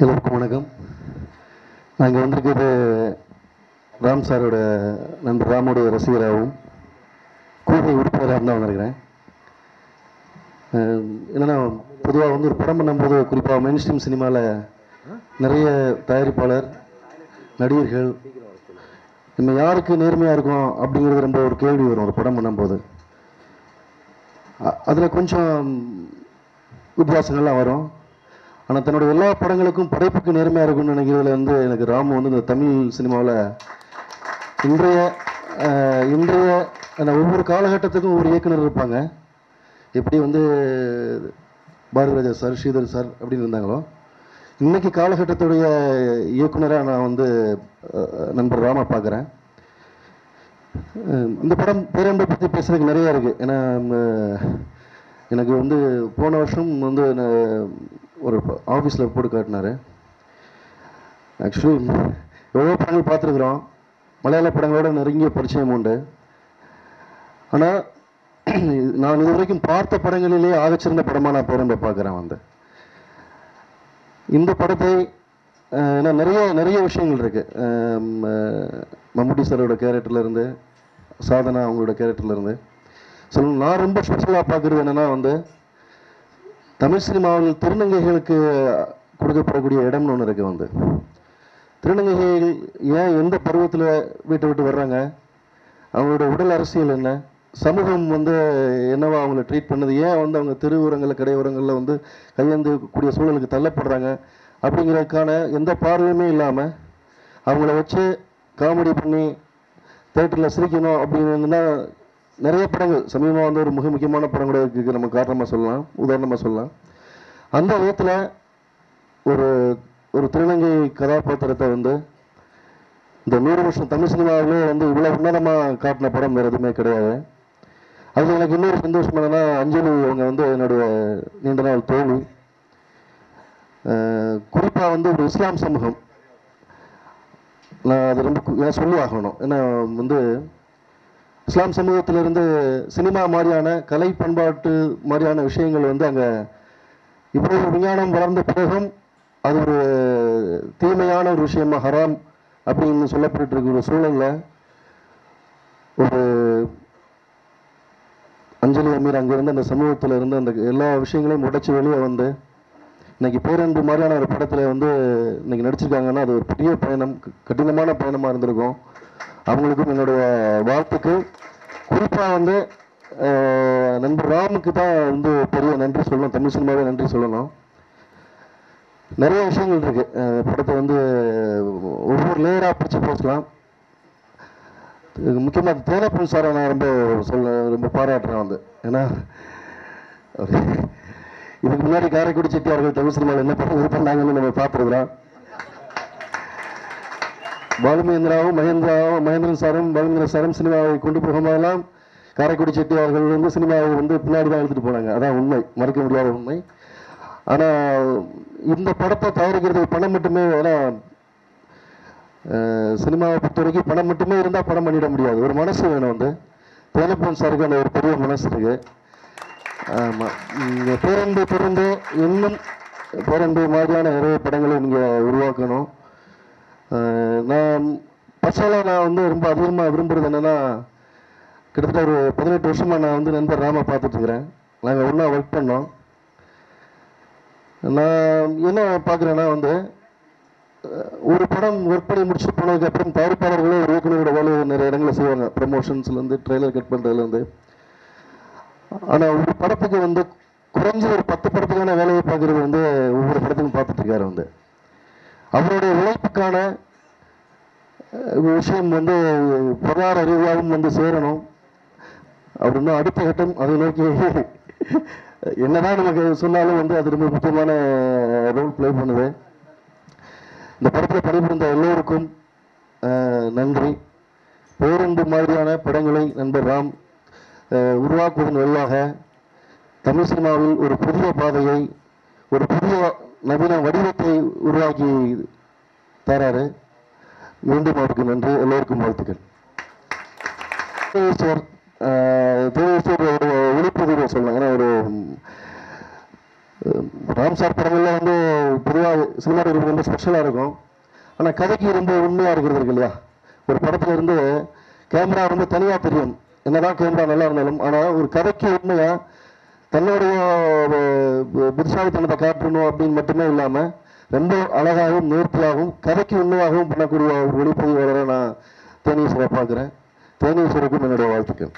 எல்லோருக்கும் வணக்கம். நாங்கள் வந்திருக்கிறது ராம் சாரோட நண்பர் ராமோட ரசிகராகவும் கூடுதல் உறுப்பினராக தான் வந்திருக்கிறேன். என்னென்னா என்னன்னா பொதுவாக வந்து ஒரு படம் பண்ணும்போது குறிப்பாக மெயின் ஸ்ட்ரீம் சினிமாவில் நிறைய தயாரிப்பாளர் நடிகர்கள் நம்ம யாருக்கு நேர்மையாக இருக்கும் அப்படிங்கிறது ரொம்ப ஒரு கேள்வி வரும் ஒரு படம் பண்ணும்போது. அதில் கொஞ்சம் வித்தியாசங்கள்லாம் வரும். ஆனால் தன்னோட எல்லா படங்களுக்கும் படைப்புக்கு நேர்மையாக இருக்கும்னு நினைக்கிறதுல வந்து எனக்கு ராமு வந்து இந்த தமிழ் சினிமாவில் இன்றைய இன்றைய ஒவ்வொரு காலகட்டத்துக்கும் ஒவ்வொரு இயக்குனர் இருப்பாங்க. எப்படி வந்து பாரதிராஜா சார் ஸ்ரீதர் சார் அப்படின்னு இருந்தாங்களோ இன்னைக்கு காலகட்டத்துடைய இயக்குனராக நான் வந்து நண்பர் ராமா பார்க்குறேன் இந்த படம் பேரன்பை பற்றி பேசுறதுக்கு நிறையா இருக்குது ஏன்னா எனக்கு வந்து போன வருஷம் வந்து நான் ஒரு ஆஃபீஸில் போட்டு காட்டினாரு. ஆக்சுவலி எவ்வளோ படங்கள் பார்த்துருக்குறோம். மலையாள படங்களோட நெருங்கிய பரிச்சயம் உண்டு. ஆனால் நான் இது வரைக்கும் பார்த்த படங்களிலே ஆகச்சிறந்த படமாக நான் பேரன்பை பார்க்குறேன் வந்து. இந்த படத்தை ஏன்னா நிறைய நிறைய விஷயங்கள் இருக்குது மம்முட்டி சாரோட கேரக்டர்லேருந்து சாதனா அவங்களோட கேரக்டர்லேருந்து இருந்து சொல்லணும் நான் ரொம்ப ஸ்பெஷலாக பார்க்குறது என்னென்னா வந்து தமிழ் சினிமாவில் திருநங்கைகளுக்கு கொடுக்கப்படக்கூடிய இடம்னு ஒன்று இருக்குது வந்து. திருநங்கைகள் ஏன் எந்த பருவத்தில் வீட்டை விட்டு வர்றாங்க? அவங்களோட உடல் அரசியல் என்ன? சமூகம் வந்து என்னவா அவங்கள ட்ரீட் பண்ணுது? ஏன் வந்து அவங்க தெருவுரங்களில் கடையோரங்களில் வந்து கையெழுந்து கூடிய சூழலுக்கு தள்ளப்படுறாங்க? அப்படிங்கிறதுக்கான எந்த பார்வையுமே இல்லாமல் அவங்கள வச்சு காமெடி பண்ணி தேட்டரில் சிரிக்கணும் அப்படின்னு நிறைய படங்கள். சமீபமாக வந்து ஒரு மிக முக்கியமான படம் கூட இருக்கு. நம்ம காரணமாக சொல்லலாம். உதாரணமாக சொல்லலாம். அந்த விதத்தில் ஒரு ஒரு திருநங்கை கதாபாத்திரத்தை வந்து இந்த நூறு வருஷம் தமிழ் சினிமாவிலே வந்து இவ்வளோ உன்னதமாக காட்டின படம் வேறு எதுவுமே கிடையாது. அதில் எனக்கு இன்னொரு சந்தோஷம் என்னென்னா அஞ்சலி அவங்க வந்து என்னுடைய நீண்ட நாள் தோழி. குறிப்பாக வந்து ஒரு இஸ்லாம் சமூகம். நான் அது ரொம்ப நான் ஏன் சொல்லி ஆகணும். ஏன்னா வந்து இஸ்லாம் சமூகத்திலிருந்து சினிமா மாதிரியான கலை பண்பாட்டு மாதிரியான விஷயங்கள் வந்து அங்கே இவ்வளவு விஞ்ஞானம் வளர்ந்த பிறகும் அது ஒரு தீமையான ஒரு விஷயமா ஹராம் அப்படின்னு சொல்லப்பட்டு இருக்கிற ஒரு ஒரு அஞ்சலி அமீர் அங்கிருந்து அந்த சமூகத்தில் இருந்து அந்த எல்லா விஷயங்களையும் உடைச்சி வெளியே வந்து இன்னைக்கு பேரன்பு மாதிரியான ஒரு படத்தில் வந்து இன்னைக்கு நடிச்சிருக்காங்கன்னா அது ஒரு பெரிய பயணம் கடினமான பயணமாக இருந்திருக்கும். அவங்களுக்கும் என்னுடைய வாழ்த்துக்கள். குறிப்பாக வந்து நண்பர் ராமுக்கு தான் வந்து பெரிய நன்றி சொல்லணும். தமிழ் சினிமாவே நன்றி சொல்லணும். நிறைய விஷயங்கள் இருக்கு. படத்தை வந்து ஒவ்வொரு லேயராக பிடிச்சி போச்சுக்கலாம் முக்கியமாக தேனப்பன் சாரை நான் ரொம்ப சொல்ல ரொம்ப பாராட்டுறேன் வந்து. ஏன்னா இதுக்கு முன்னாடி காரைக்குடி செட்டியார்கள் தமிழ் சினிமாவில் என்ன பண்ண இது பண்ணாங்கன்னு நம்ம பார்த்துருக்குறோம். பாலுமேந்திராவும் மகேந்திராவும் மகேந்திரன் சாரும் பாலுமேந்திர சாரும் சினிமாவை கொண்டு போகும்போதெல்லாம் காரைக்குடி செட்டியார்கள் வந்து சினிமாவை வந்து பின்னாடி தான் எடுத்துகிட்டு போனாங்க. அதான் உண்மை. மறக்க முடியாத உண்மை. ஆனால் இந்த படத்தை தயாரிக்கிறதுக்கு பணம் மட்டுமே ஏன்னா சினிமாவை பொறுத்த வரைக்கும் பணம் மட்டுமே இருந்தால் படம் பண்ணிட முடியாது. ஒரு மனசு வேணும் வந்து. தேலப்பன் சாருக்கு அந்த ஒரு பெரிய மனசு இருக்குது ஆமாம் இங்கே பிறந்து இன்னும் பேரன்பை மாதிரியான நிறைய படங்களை நீங்கள் உருவாக்கணும். நான் பர்சனலாக நான் வந்து ரொம்ப அதிகமாக விரும்புகிறது என்னென்னா கிட்டத்தட்ட ஒரு பதினெட்டு வருஷமாக நான் வந்து நண்பர் ராமா பார்த்துட்ருக்குறேன். நாங்கள் ஒன்றா ஒர்க் பண்ணோம். நான் என்ன பார்க்குறேன்னா வந்து ஒரு படம் ஒர்க் பண்ணி முடிச்சுட்டு போனதுக்கப்புறம் தயாரிப்பாளர்களும் தயாரிப்பாளர்களே ஒரு இயக்குனரோட வேலையை நிறைய இடங்களில் செய்வாங்க. ப்ரமோஷன்ஸ்லேருந்து ட்ரெய்லர் கட் பண்ணுறதுலேருந்து ஆனால் ஒரு படத்துக்கு வந்து குறைஞ்ச ஒரு பத்து படத்துக்கான வேலையை பார்க்குறது வந்து ஒவ்வொரு படத்துக்கும் பார்த்துட்ருக்காரு வந்து. அவருடைய உழைப்புக்கான விஷயம் வந்து பொருளாதார ரீதியாகவும் வந்து சேரணும். அவர் இன்னும் அடுத்த கட்டம் அதை நோக்கி என்னதான் நமக்கு சொன்னாலும் வந்து அது ரொம்ப முக்கியமான ரோல் ப்ளே பண்ணுது. இந்த படத்தில் பணிபுரிந்த எல்லோருக்கும் நன்றி. பேரன்பு மாதிரியான படங்களை நண்பர் ராம் உருவாக்குவதன் வழியாக தமிழ் சினிமாவில் ஒரு புதிய பாதையை ஒரு புதிய நவீன வடிவத்தை உருவாக்கி தராரு. மீண்டும் அவருக்கு நன்றி. எல்லோருக்கும் வாழ்த்துக்கள். தேவேஸ்வர் தேவேஸ்வரோட ஒளிப்பதிவை சொல்லலாம் ஏன்னா ஒரு ராம் சார் படங்கள்ல வந்து பொதுவாக சினிமாட்டோகிராஃபி ரொம்ப ஸ்பெஷலாக இருக்கும். ஆனால் கதைக்கு ரொம்ப உண்மையாக இருக்கிறது இருக்கு இல்லையா? ஒரு படத்துல இருந்து கேமரா ரொம்ப தனியாக தெரியும். என்னதான் கேமரா நல்லா இருந்தாலும் ஆனால் ஒரு கதைக்கு உண்மையாக தன்னுடைய அஹ், காட்டணும் அப்படின்னு மட்டுமே இல்லாமல் ரொம்ப அழகாகவும் நேர்த்தியாகவும் கதைக்கு உண்மையாகவும் பண்ணக்கூடிய ஒரு ஒளிப்பதிவாளரை நான் தேனீஸ்வரை பார்க்குறேன் தேனீஸ்வருக்கும் என்னுடைய வாழ்த்துக்கள்.